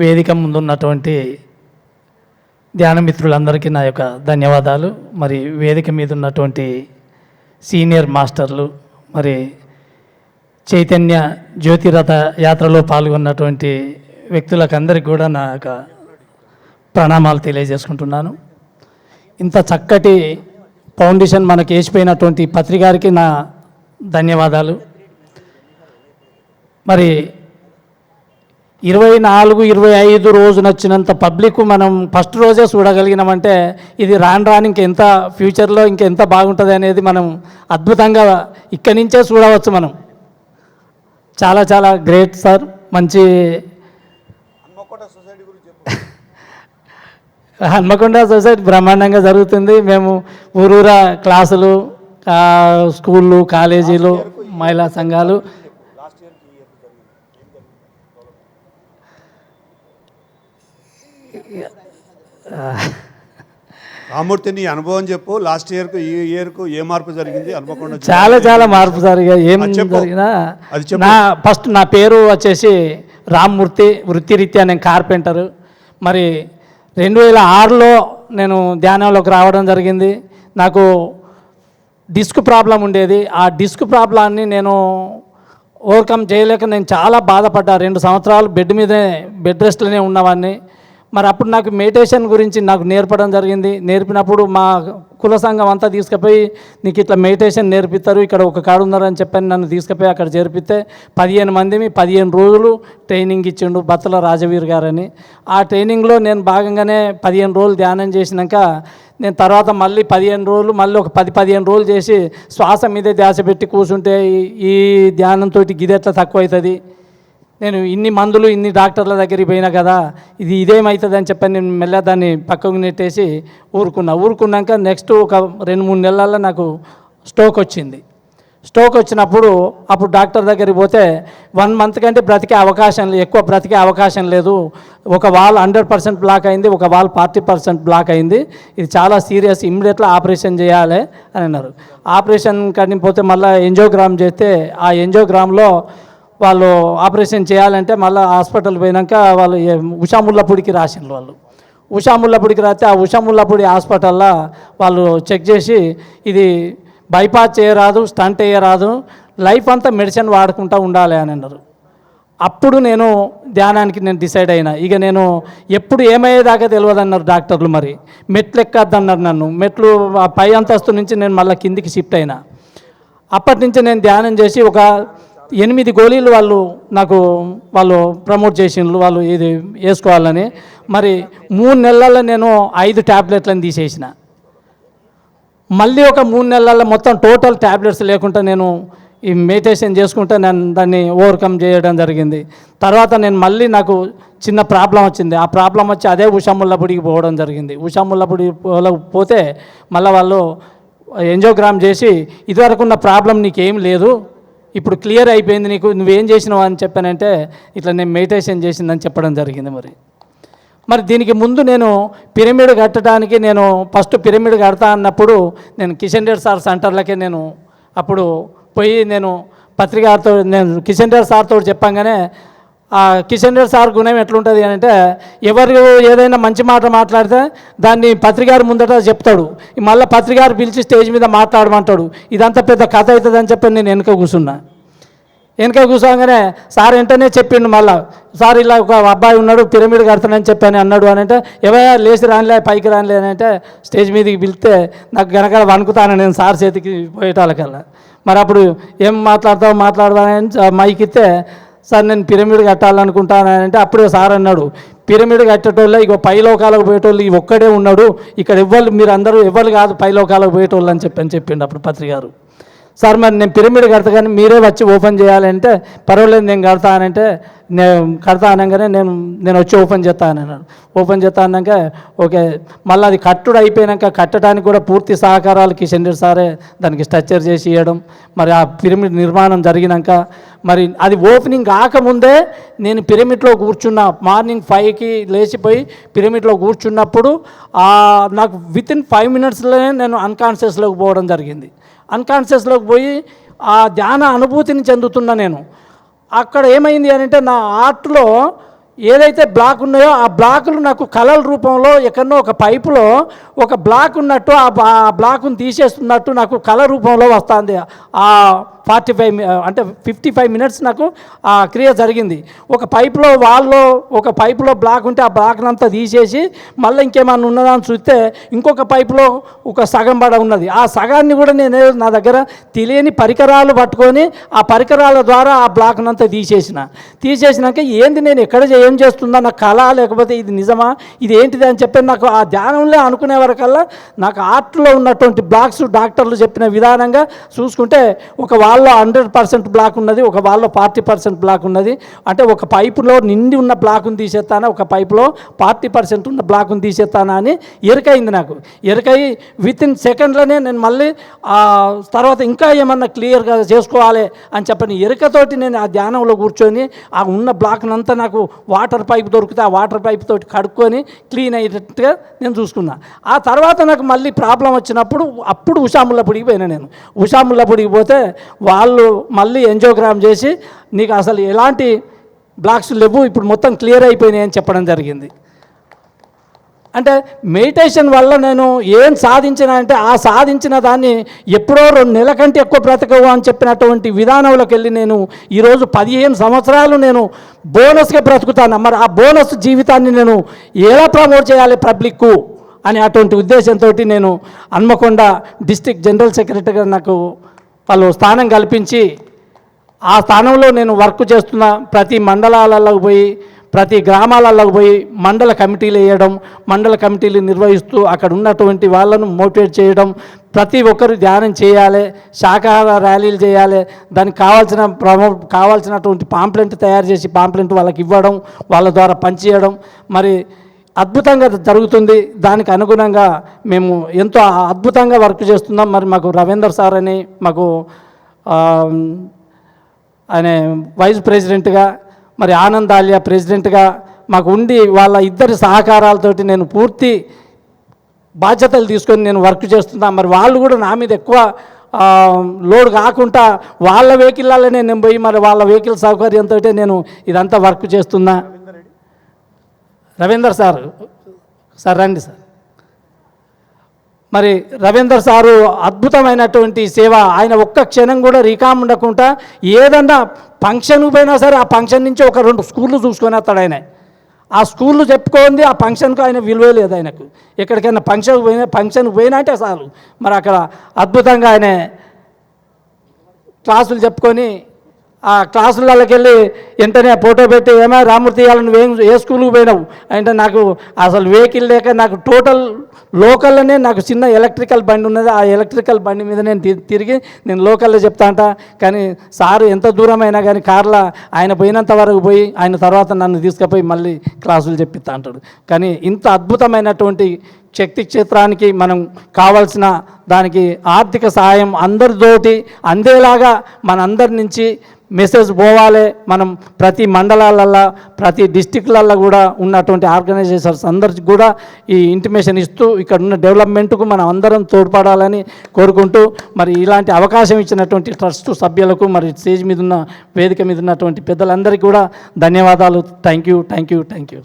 వేదిక ముందున్నటువంటి ధ్యాన మిత్రులందరికీ నా యొక్క ధన్యవాదాలు. మరి వేదిక మీద ఉన్నటువంటి సీనియర్ మాస్టర్లు మరి చైతన్య జ్యోతిరథ యాత్రలో పాల్గొన్నటువంటి వ్యక్తులకు అందరికీ కూడా నా యొక్క ప్రణామాలు తెలియజేసుకుంటున్నాను. ఇంత చక్కటి ఫౌండేషన్ మనకి వేసిపోయినటువంటి పత్రికారికి నా ధన్యవాదాలు. మరి ఇరవై నాలుగు ఇరవై ఐదు రోజున వచ్చినంత పబ్లిక్ మనం ఫస్ట్ రోజే చూడగలిగినామంటే ఇది రాను రాను ఇంకెంత ఫ్యూచర్లో ఇంకెంత బాగుంటుంది అనేది మనం అద్భుతంగా ఇక్కడి నుంచే చూడవచ్చు మనం. చాలా చాలా గ్రేట్ సార్. మంచి హన్మకొండ సొసైటీ బ్రహ్మాండంగా జరుగుతుంది. మేము ఊరూరా క్లాసులు స్కూళ్ళు కాలేజీలు మహిళా సంఘాలు రామూర్తి నీ అనుభవం చెప్పు. లాస్ట్ ఇయర్కు ఈ ఇయర్కు ఏ మార్పు జరిగింది? అనుకోకుండా చాలా చాలా మార్పు ఇక ఏం. జరిగినా. నా ఫస్ట్ నా పేరు వచ్చేసి రామ్మూర్తి వృత్తిరీత్యా నేను కార్పెంటరు. మరి రెండు వేల ఆరులో నేను ధ్యానంలోకి రావడం జరిగింది. నాకు డిస్క్ ప్రాబ్లం ఉండేది. ఆ డిస్క్ ప్రాబ్లాన్ని నేను ఓవర్కమ్ చేయలేక నేను చాలా బాధపడ్డా. రెండు సంవత్సరాలు బెడ్ మీదే బెడ్ రెస్ట్లోనే ఉన్నవాడిని మరి అప్పుడు నాకు మెడిటేషన్ గురించి నాకు నేర్పడం జరిగింది. నేర్పినప్పుడు మా కుల సంఘం అంతా తీసుకుపోయి నీకు ఇట్లా మెడిటేషన్ నేర్పిస్తారు ఇక్కడ ఒక కాడు ఉన్నారని చెప్పని నన్ను తీసుకుపోయి అక్కడ చేర్పితే పదిహేను మందిని పదిహేను రోజులు ట్రైనింగ్ ఇచ్చిండు బత్తల రాజవీర్ గారని. ఆ ట్రైనింగ్లో నేను భాగంగానే పదిహేను రోజులు ధ్యానం చేసినాక నేను తర్వాత మళ్ళీ పదిహేను రోజులు మళ్ళీ ఒక పది పదిహేను రోజులు చేసి శ్వాస మీదే ధ్యాస పెట్టి కూర్చుంటే ఈ- ఈ ధ్యానంతో గిదెట్లా తక్కువ అవుతుంది నేను ఇన్ని మందులు ఇన్ని డాక్టర్ల దగ్గరికి పోయినా కదా ఇది ఇదేమవుతుంది అని చెప్పని నేను మెల్ల దాన్ని పక్కకు నెట్టేసి ఊరుకున్నా. ఊరుకున్నాక నెక్స్ట్ ఒక రెండు మూడు నెలల్లో నాకు స్టోక్ వచ్చింది. స్ట్రోక్ వచ్చినప్పుడు అప్పుడు డాక్టర్ దగ్గరికి పోతే వన్ మంత్ కంటే బ్రతికే అవకాశం ఎక్కువ బ్రతికే అవకాశం లేదు. ఒక వాల్ హండ్రెడ్ పర్సెంట్ బ్లాక్ అయింది ఒక వాల్ ఫార్టీ పర్సెంట్ బ్లాక్ అయింది. ఇది చాలా సీరియస్ ఇమ్మీడియట్గా ఆపరేషన్ చేయాలి అని అన్నారు. ఆపరేషన్ కానీ పోతే మళ్ళీ ఎంజోగ్రామ్ చేస్తే ఆ ఎంజోగ్రామ్లో వాళ్ళు ఆపరేషన్ చేయాలంటే మళ్ళీ హాస్పిటల్ పోయినాక వాళ్ళు ఉషాముల్లపూడికి రాసిండ్రు వాళ్ళు. ఉషాముల్లపూడికి రాస్తే ఆ ఉషాముల్లపూడి హాస్పిటల్లో వాళ్ళు చెక్ చేసి ఇది బైపాస్ చేయరాదు స్టంట్ వేయరాదు లైఫ్ అంతా మెడిసిన్ వాడుకుంటూ ఉండాలి అని అన్నారు. అప్పుడు నేను ధ్యానానికి నేను డిసైడ్ అయినా. ఇక నేను ఎప్పుడు ఏమయ్యేదాకా తెలియదు అన్నారు డాక్టర్లు మరి. మెట్లు ఎక్కద్దన్నారు నన్ను. మెట్లు పై అంతస్తు నుంచి నేను మళ్ళీ కిందికి షిఫ్ట్ అయినా. అప్పటి నుంచి నేను ధ్యానం చేసి ఒక ఎనిమిది గోళీలు వాళ్ళు నాకు వాళ్ళు ప్రమోట్ చేసిండ్రు వాళ్ళు ఇది వేసుకోవాలని. మరి మూడు నెలల్లో నేను ఐదు ట్యాబ్లెట్లను తీసేసిన. మళ్ళీ ఒక మూడు నెలల్లో మొత్తం టోటల్ ట్యాబ్లెట్స్ లేకుండా నేను ఈ మెడిటేషన్ చేసుకుంటే నేను దాన్ని ఓవర్కమ్ చేయడం జరిగింది. తర్వాత నేను మళ్ళీ నాకు చిన్న ప్రాబ్లం వచ్చింది. ఆ ప్రాబ్లం వచ్చి అదే ఉషాముల్లపుడికి పోవడం జరిగింది. ఉషాముల్లపుడి పోతే మళ్ళీ వాళ్ళు ఎంజోగ్రామ్ చేసి ఇదివరకు ఉన్న ప్రాబ్లం నీకేం లేదు ఇప్పుడు క్లియర్ అయిపోయింది నీకు నువ్వేం చేసినావు అని చెప్పానంటే ఇట్లా నేను మెడిటేషన్ చేసిందని చెప్పడం జరిగింది మరి. మరి దీనికి ముందు నేను పిరమిడ్ కట్టడానికి నేను ఫస్ట్ పిరమిడ్ కడతా అన్నప్పుడు నేను కిషన్ రెడ్డి సార్ సెంటర్లకే నేను అప్పుడు పోయి నేను పత్రికారితో నేను కిషన్ రెడ్డి సార్తో చెప్పంగానే కిషన్ రెడ్డి సార్ గుణం ఎట్లుంటుంది అని అంటే ఎవరు ఏదైనా మంచి మాట మాట్లాడితే దాన్ని పత్రికారు ముందట చెప్తాడు. మళ్ళీ పత్రికారు పిలిచి స్టేజ్ మీద మాట్లాడమంటాడు. ఇదంతా పెద్ద కథ అవుతుందని చెప్పి నేను వెనుక కూర్చున్నా. వెనక కూర్చోగానే సార్ వెంటనే చెప్పిండు మళ్ళా సార్ ఇలా ఒక అబ్బాయి ఉన్నాడు పిరమిడ్ కడతానని చెప్పాను అన్నాడు అని అంటే ఎవయా లేచి రానిలే పైకి రానిలే అని అంటే స్టేజ్ మీదకి పిలిస్తే నాకు గనక వణుకుతాను నేను సార్ చేతికి పోయేటాలకల్లా మరి అప్పుడు ఏం మాట్లాడతావు మాట్లాడదామని మైక్ ఇస్తే సార్ నేను పిరమిడ్ కట్టాలనుకుంటాను అప్పుడు అంటే అప్పుడే సార్ అన్నాడు. పిరమిడ్ కట్టేటోళ్ళ ఇక పైలోకాలకు పోయేటోళ్ళు ఈ ఒక్కడే ఉన్నాడు. ఇక్కడ ఎవ్వరు మీరు అందరూ ఎవరు కాదు పై లోకాలకు పోయేటోళ్ళు అని చెప్పి అని చెప్పిండు అప్పుడు పత్రికారు. సార్ మరి నేను పిరమిడ్ కడతా కానీ మీరే వచ్చి ఓపెన్ చేయాలంటే పర్వాలేదు నేను కడతా అనంటే నేను కడతా అనగానే నేను నేను వచ్చి ఓపెన్ చేస్తా అన్నాడు. ఓపెన్ చేస్తా అన్నాక ఓకే మళ్ళీ అది కట్టుడు అయిపోయాక కట్టడానికి కూడా పూర్తి సహకారాలు కిషన్ రెడ్డి సారే దానికి స్ట్రక్చర్ చేసి ఇవ్వడం మరి ఆ పిరమిడ్ నిర్మాణం జరిగినాక మరి అది ఓపెనింగ్ కాకముందే నేను పిరమిడ్లో కూర్చున్న. మార్నింగ్ ఫైవ్కి లేచిపోయి పిరమిడ్లో కూర్చున్నప్పుడు నాకు విత్ ఇన్ ఫైవ్ మినిట్స్లోనే నేను అన్కాన్షియస్లోకి పోవడం జరిగింది. అన్కాన్షియస్లోకి పోయి ఆ ధ్యాన అనుభూతిని చెందుతున్నా నేను. అక్కడ ఏమైంది అని అంటే నా ఆర్ట్లో ఏదైతే బ్లాక్ ఉన్నాయో ఆ బ్లాకులు నాకు కలల రూపంలో ఎక్కడో ఒక పైపులో ఒక బ్లాక్ ఉన్నట్టు ఆ ఆ బ్లాక్ను తీసేస్తున్నట్టు నాకు కళ రూపంలో వస్తుంది. ఆ ఫార్టీ ఫైవ్ అంటే ఫిఫ్టీ ఫైవ్ మినిట్స్ నాకు ఆ క్రియ జరిగింది. ఒక పైప్లో వాల్లో ఒక పైపులో బ్లాక్ ఉంటే ఆ బ్లాక్ని అంతా తీసేసి మళ్ళీ ఇంకేమన్నా ఉన్నదా అని చూస్తే ఇంకొక పైప్లో ఒక సగం పడ ఉన్నది. ఆ సగాన్ని కూడా నేను నా దగ్గర తెలియని పరికరాలు పట్టుకొని ఆ పరికరాల ద్వారా ఆ బ్లాక్ని అంతా తీసేసిన. తీసేసినాక ఏంది నేను ఎక్కడ ఏం చేస్తుందా నా కళ లేకపోతే ఇది నిజమా? ఇది ఏంటిది అని చెప్పి నాకు ఆ ధ్యానంలో అనుకునే వరకల్లా నాకు ఆర్ట్లో ఉన్నటువంటి బ్లాక్స్ డాక్టర్లు చెప్పిన విధానంగా చూసుకుంటే ఒక వాళ్ళలో హండ్రెడ్ పర్సెంట్ బ్లాక్ ఉన్నది ఒక వాళ్ళలో ఫార్టీ పర్సెంట్ బ్లాక్ ఉన్నది. అంటే ఒక పైపులో నిండి ఉన్న బ్లాక్ను తీసేస్తానా ఒక పైపులో ఫార్టీ పర్సెంట్ ఉన్న బ్లాక్ను తీసేస్తానా అని ఎరకైంది నాకు. ఎరకై విత్ ఇన్ సెకండ్లోనే నేను మళ్ళీ తర్వాత ఇంకా ఏమన్నా క్లియర్గా చేసుకోవాలి అని చెప్పని ఎరుకతోటి నేను ఆ ధ్యానంలో కూర్చొని ఆ ఉన్న బ్లాక్నంతా నాకు వాటర్ పైప్ దొరికితే ఆ వాటర్ పైప్ తోటి కడుక్కొని క్లీన్ అయ్యేటట్టుగా నేను చూసుకున్నా. ఆ తర్వాత నాకు మళ్ళీ ప్రాబ్లం వచ్చినప్పుడు అప్పుడు ఉషాముల్లపూడికి పోయినా నేను. ఉషాముల్లపూడికి పోతే వాళ్ళు మళ్ళీ ఎంజోగ్రామ్ చేసి నీకు అసలు ఎలాంటి బ్లాక్స్ లేవు ఇప్పుడు మొత్తం క్లియర్ అయిపోయినాయి అని చెప్పడం జరిగింది. అంటే మెడిటేషన్ వల్ల నేను ఏం సాధించిన అంటే ఆ సాధించిన దాన్ని ఎప్పుడో రెండు నెలల కంటే ఎక్కువ బ్రతకవు అని చెప్పినటువంటి విధానంలోకి వెళ్ళి నేను ఈరోజు పదిహేను సంవత్సరాలు నేను బోనస్గా బ్రతుకుతాను. మరి ఆ బోనస్ జీవితాన్ని నేను ఎలా ప్రమోట్ చేయాలి పబ్లిక్కు అనే అటువంటి ఉద్దేశంతో నేను హన్మకొండ డిస్టిక్ జనరల్ సెక్రటరీగా నాకు వాళ్ళు స్థానం కల్పించి ఆ స్థానంలో నేను వర్క్ చేస్తున్న ప్రతి మండలాలకు పోయి ప్రతి గ్రామాలకు పోయి మండల కమిటీలు వేయడం మండల కమిటీలు నిర్వహిస్తూ అక్కడ ఉన్నటువంటి వాళ్ళను మోటివేట్ చేయడం ప్రతి ఒక్కరు ధ్యానం చేయాలి శాకాహార ర్యాలీలు చేయాలి దానికి కావాల్సిన ప్రమో కావాల్సినటువంటి పాంప్లెంట్ తయారు చేసి పాంప్లెంట్ వాళ్ళకి ఇవ్వడం వాళ్ళ ద్వారా పనిచేయడం మరి అద్భుతంగా జరుగుతుంది. దానికి అనుగుణంగా మేము ఎంతో అద్భుతంగా వర్క్ చేస్తున్నాం. మరి మాకు రవీందర్ సార్ అని మాకు అనే ఆయన వైస్ ప్రెసిడెంట్గా మరి ఆనంద్ ఆలియా ప్రెసిడెంట్గా మాకు ఉండి వాళ్ళ ఇద్దరి సహకారాలతోటి నేను పూర్తి బాధ్యతలు తీసుకొని నేను వర్క్ చేస్తున్నా. మరి వాళ్ళు కూడా నా మీద ఎక్కువ లోడ్ కాకుండా వాళ్ళ వెహికల్లనే నేను పోయి మరి వాళ్ళ వెహికల్ సౌకర్యంతో నేను ఇదంతా వర్క్ చేస్తున్నా. రవీందర్ సార్ సార్ రండి సార్. మరి రవీందర్ సారు అద్భుతమైనటువంటి సేవ ఆయన ఒక్క క్షణం కూడా రికామ్ ఉండకుండా ఏదన్నా ఫంక్షన్ పోయినా సరే ఆ ఫంక్షన్ నుంచి ఒక రెండు స్కూళ్ళు చూసుకొని వస్తాడు ఆయన. ఆ స్కూళ్ళు చెప్పుకోండి ఆ ఫంక్షన్కు ఆయన విలువ లేదు ఆయనకు. ఎక్కడికైనా ఫంక్షన్ పోయినా ఫంక్షన్కి పోయినా అంటే చాలు. మరి అక్కడ అద్భుతంగా ఆయన క్లాసులు చెప్పుకొని ఆ క్లాసులకి వెళ్ళి వెంటనే ఫోటో పెట్టి ఏమో రామూర్తి ఇవాళ నువ్వేం ఏ స్కూల్కి పోయినావు? అంటే నాకు అసలు వెహికల్ లేక నాకు టోటల్ లోకల్లోనే నాకు చిన్న ఎలక్ట్రికల్ బండి ఉన్నది. ఆ ఎలక్ట్రికల్ బండి మీద నేను తిరిగి నేను లోకల్లో చెప్తా అంట. కానీ సారు ఎంత దూరమైనా కానీ కార్లో ఆయన పోయినంత వరకు పోయి ఆయన తర్వాత నన్ను తీసుకుపోయి మళ్ళీ క్లాసులు చెప్పిస్తా అంటాడు. కానీ ఇంత అద్భుతమైనటువంటి శక్తి క్షేత్రానికి మనం కావాల్సిన దానికి ఆర్థిక సహాయం అందరితోటి అందేలాగా మనందరి నుంచి మెసేజ్ పోవాలి. మనం ప్రతి మండలాలల్లో ప్రతి డిస్టిక్లల్లో కూడా ఉన్నటువంటి ఆర్గనైజేషన్స్ అందరికి కూడా ఈ ఇంటిమేషన్ ఇస్తూ ఇక్కడ ఉన్న డెవలప్మెంట్కు మనం అందరం తోడ్పడాలని కోరుకుంటూ మరి ఇలాంటి అవకాశం ఇచ్చినటువంటి ట్రస్ట్ సభ్యులకు మరి స్టేజ్ మీద ఉన్న వేదిక మీద ఉన్నటువంటి పెద్దలందరికీ కూడా ధన్యవాదాలు. Thank you thank you thank you